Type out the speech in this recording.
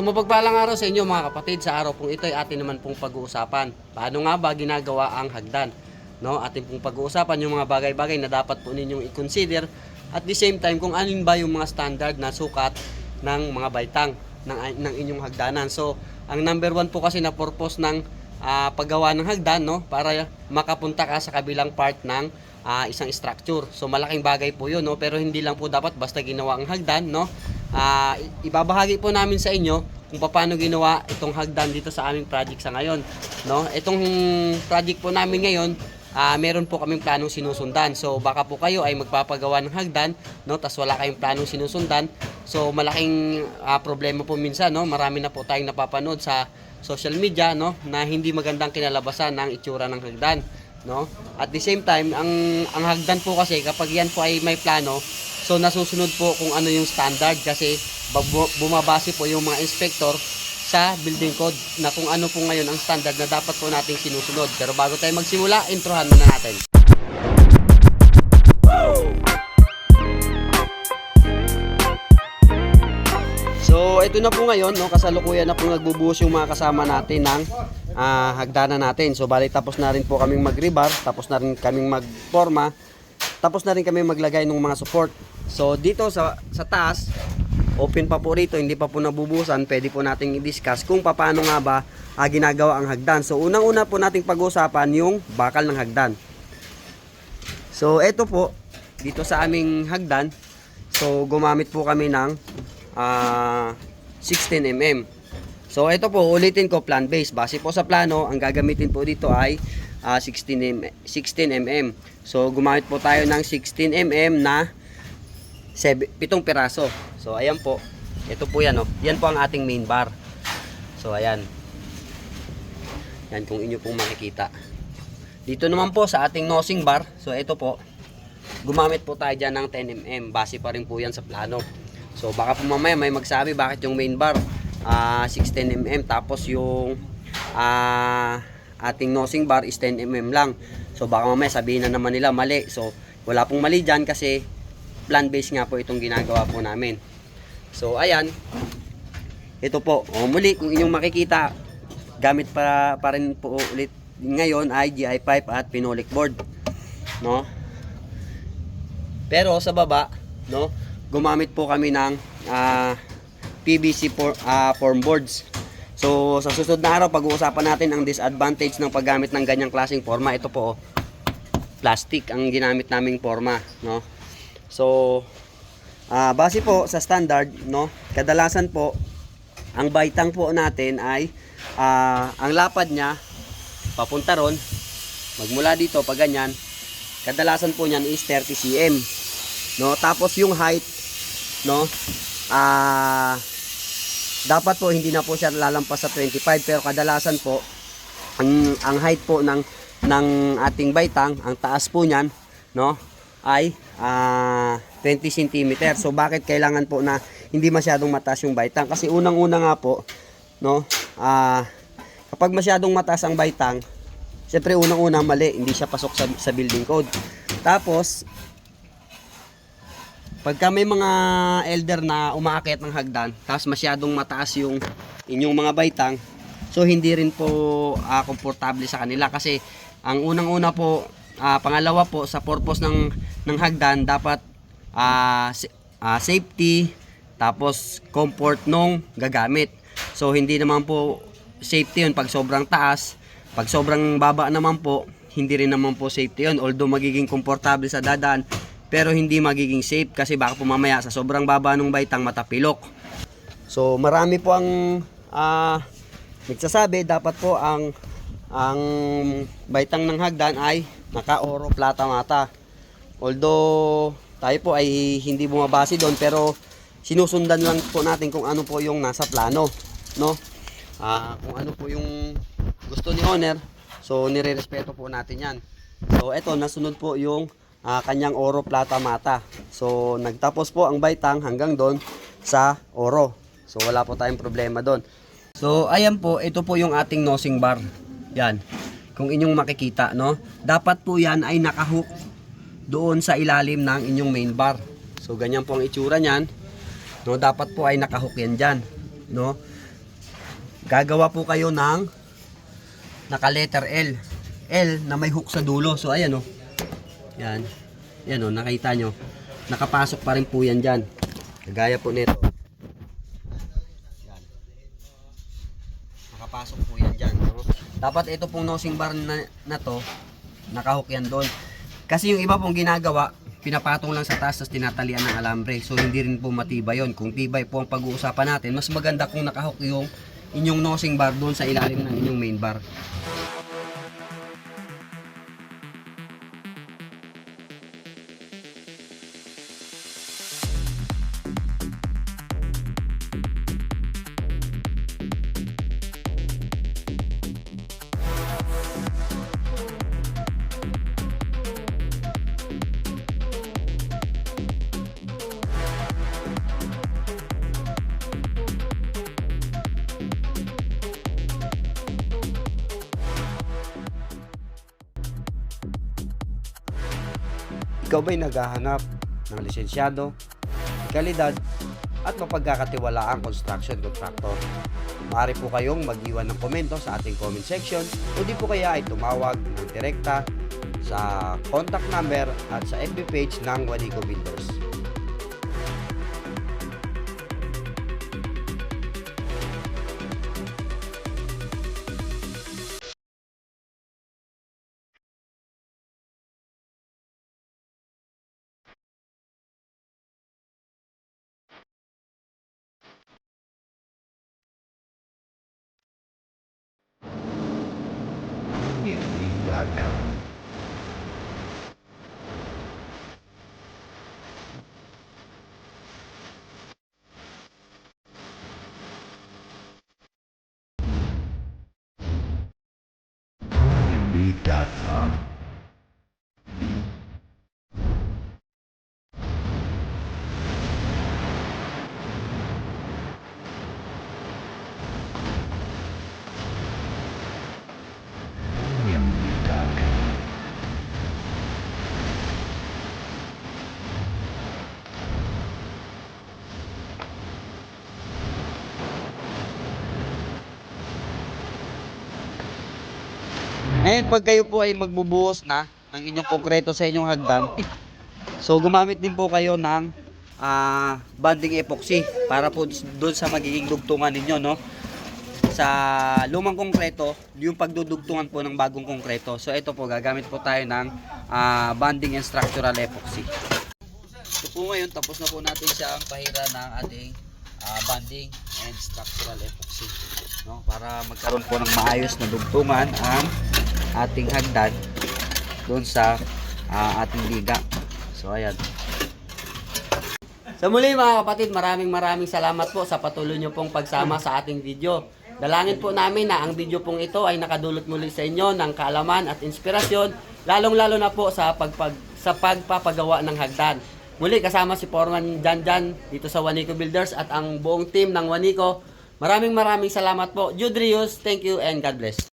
So mapagpalang araw sa inyo mga kapatid. Sa araw pong ito ay atin naman pong pag-uusapan. Paano nga ba ginagawa ang hagdan? No, atin pong pag-uusapan yung mga bagay-bagay na dapat po ninyong i-consider at the same time kung alin ba yung mga standard na sukat ng mga baitang ng, ng inyong hagdanan. So, ang number one po kasi na purpose ng ah, paggawa ng hagdan, no, para makapunta ka sa kabilang part ng ah, isang structure. So, malaking bagay po yun, no, pero hindi lang po dapat basta ginawa ang hagdan, no. I- ibabahagi po namin sa inyo kung paano ginawa itong hagdan dito sa aming project sa ngayon, no. Itong project po namin ngayon, ah meron po kaming planong sinusundan. So baka po kayo ay magpapagawa ng hagdan, no, tas wala kayong planong sinusundan. So malaking ah, problema po minsan, no. Marami na po tayong napapanood sa social media, no, na hindi magandang kinalabasan ng itsura ng hagdan, no. At the same time, ang ang hagdan po kasi kapag yan po ay may plano, so nasusunod po kung ano yung standard kasi bumabase po yung mga inspector sa building code na kung ano po ngayon ang standard na dapat po nating sinusunod. Pero bago tayo magsimula, introhan muna natin. So, ito na po ngayon, no, kasalukuyan na po nagbubuhos yung mga kasama natin ng ah, hagdanan natin. So, bali tapos na rin po kaming mag-rebar, tapos na rin kaming mag-forma, tapos na rin kami maglagay ng mga support. So, dito sa, sa taas, open pa po rito, hindi pa po nabubusan, pwede po nating i-discuss kung paano nga ba ah, ginagawa ang hagdan. So, unang-una po nating pag-usapan yung bakal ng hagdan. So, eto po, dito sa aming hagdan, so gumamit po kami ng ah, 16mm. So, ito po, ulitin ko, plan base. Base po sa plano, ang gagamitin po dito ay ah, 16mm. 16mm. So, gumamit po tayo ng 16mm na 7, pitong piraso. So, ayan po. Ito po yan, oh. Yan po ang ating main bar. So, ayan. Yan kung inyo pong makikita. Dito naman po sa ating nosing bar. So, ito po. Gumamit po tayo dyan ng 10mm. Base pa rin po yan sa plano. So, baka po mamaya may magsabi bakit yung main bar ah 16mm tapos yung ah ating nosing bar is 10mm lang. So, baka mamaya sabihin na naman nila mali. So, wala pong mali dyan kasi plan base nga po itong ginagawa po namin. So, ayan. Ito po. O, muli, kung inyong makikita, gamit pa, pa rin po ulit ngayon ay GI pipe at phenolic board. No? Pero sa baba, no, gumamit po kami ng ah, PVC for, ah, form boards. So, sa susunod na araw, pag-uusapan natin ang disadvantage ng paggamit ng ganyang klaseng forma. Ito po, oh, plastic ang ginamit naming forma, no? So, ah, base po sa standard, no, kadalasan po, ang baitang po natin ay, ah, ang lapad niya, papunta ron, magmula dito, pag ganyan, kadalasan po niyan is 30 cm. No, tapos yung height, no, ah, dapat po hindi na po siya lalampas sa 25 pero kadalasan po ang ang height po ng ng ating baitang, ang taas po niyan, no, ay ah 20 cm. So bakit kailangan po na hindi masyadong mataas yung baitang? Kasi unang-una nga po, no, ah kapag masyadong mataas ang baitang, Siyempre, unang-una mali, hindi siya pasok sa, sa building code. Tapos, pagka may mga elder na umaakyat ng hagdan, tapos masyadong mataas yung inyong mga baitang, so hindi rin po ah, komportable sa kanila kasi ang unang-una po, ah, pangalawa po sa purpose ng ng hagdan dapat sa- ah, safety tapos comfort nung gagamit. So hindi naman po safety yun pag sobrang taas, pag sobrang baba naman po, hindi rin naman po safety yun. Although magiging komportable sa dadaan, pero hindi magiging safe kasi baka po mamaya sa sobrang baba ng baitang matapilok. So marami po ang ah, nagsasabi dapat po ang ang baitang ng hagdan ay naka oro plata mata. Although tayo po ay hindi bumabase doon pero sinusundan lang po natin kung ano po yung nasa plano, no? Ah, kung ano po yung gusto ni owner. So nirerespeto po natin 'yan. So eto nasunod po yung ah, kanyang oro plata mata. So nagtapos po ang baitang hanggang doon sa oro. So wala po tayong problema doon. So ayan po, ito po yung ating nosing bar. Yan. Kung inyong makikita, no? Dapat po yan ay nakahook doon sa ilalim ng inyong main bar. So ganyan po ang itsura niyan. No, dapat po ay nakahook yan diyan, no? gagawa po kayo ng naka letter L. L na may hook sa dulo. So ayan oh. Yan. Yan oh, nakita nyo. Nakapasok pa rin po yan dyan. Kagaya po nito. Yan. Nakapasok po yan dyan. no? Dapat ito pong nosing bar na, na to, nakahook yan doon. Kasi yung iba pong ginagawa, pinapatong lang sa taas tapos tinatalian ng alambre. So hindi rin po matibay yon. Kung tibay po ang pag-uusapan natin, mas maganda kung nakahook yung inyong nosing bar doon sa ilalim ng inyong main bar. Ikaw ba'y naghahanap ng lisensyado, kalidad, at mapagkakatiwalaang construction contractor? Maaari po kayong mag-iwan ng komento sa ating comment section o di po kaya ay tumawag ng direkta sa contact number at sa FB page ng Wanico Builders. God now. Indeed.com. Ngayon, pag kayo po ay magbubuhos na ng inyong konkreto sa inyong hagdan, so gumamit din po kayo ng ah, banding epoxy para po doon sa magiging dugtungan ninyo, no? Sa lumang konkreto, yung pagdudugtungan po ng bagong konkreto. So ito po, gagamit po tayo ng ah, banding and structural epoxy. Ito po ngayon, tapos na po natin siyang pahira ng ating ah, banding and structural epoxy. No? Para magkaroon po ng maayos na dugtungan ang ating hagdan doon sa ah, ating liga. So ayan. Sa muli mga kapatid, maraming maraming salamat po sa patuloy nyo pong pagsama sa ating video. Dalangin po namin na ang video pong ito ay nakadulot muli sa inyo ng kaalaman at inspirasyon, lalong-lalo na po sa pagpag sa pagpapagawa ng hagdan. Muli kasama si Foreman Jan Jan dito sa Wanico Builders at ang buong team ng Wanico. Maraming maraming salamat po. Jude Rios, thank you and God bless.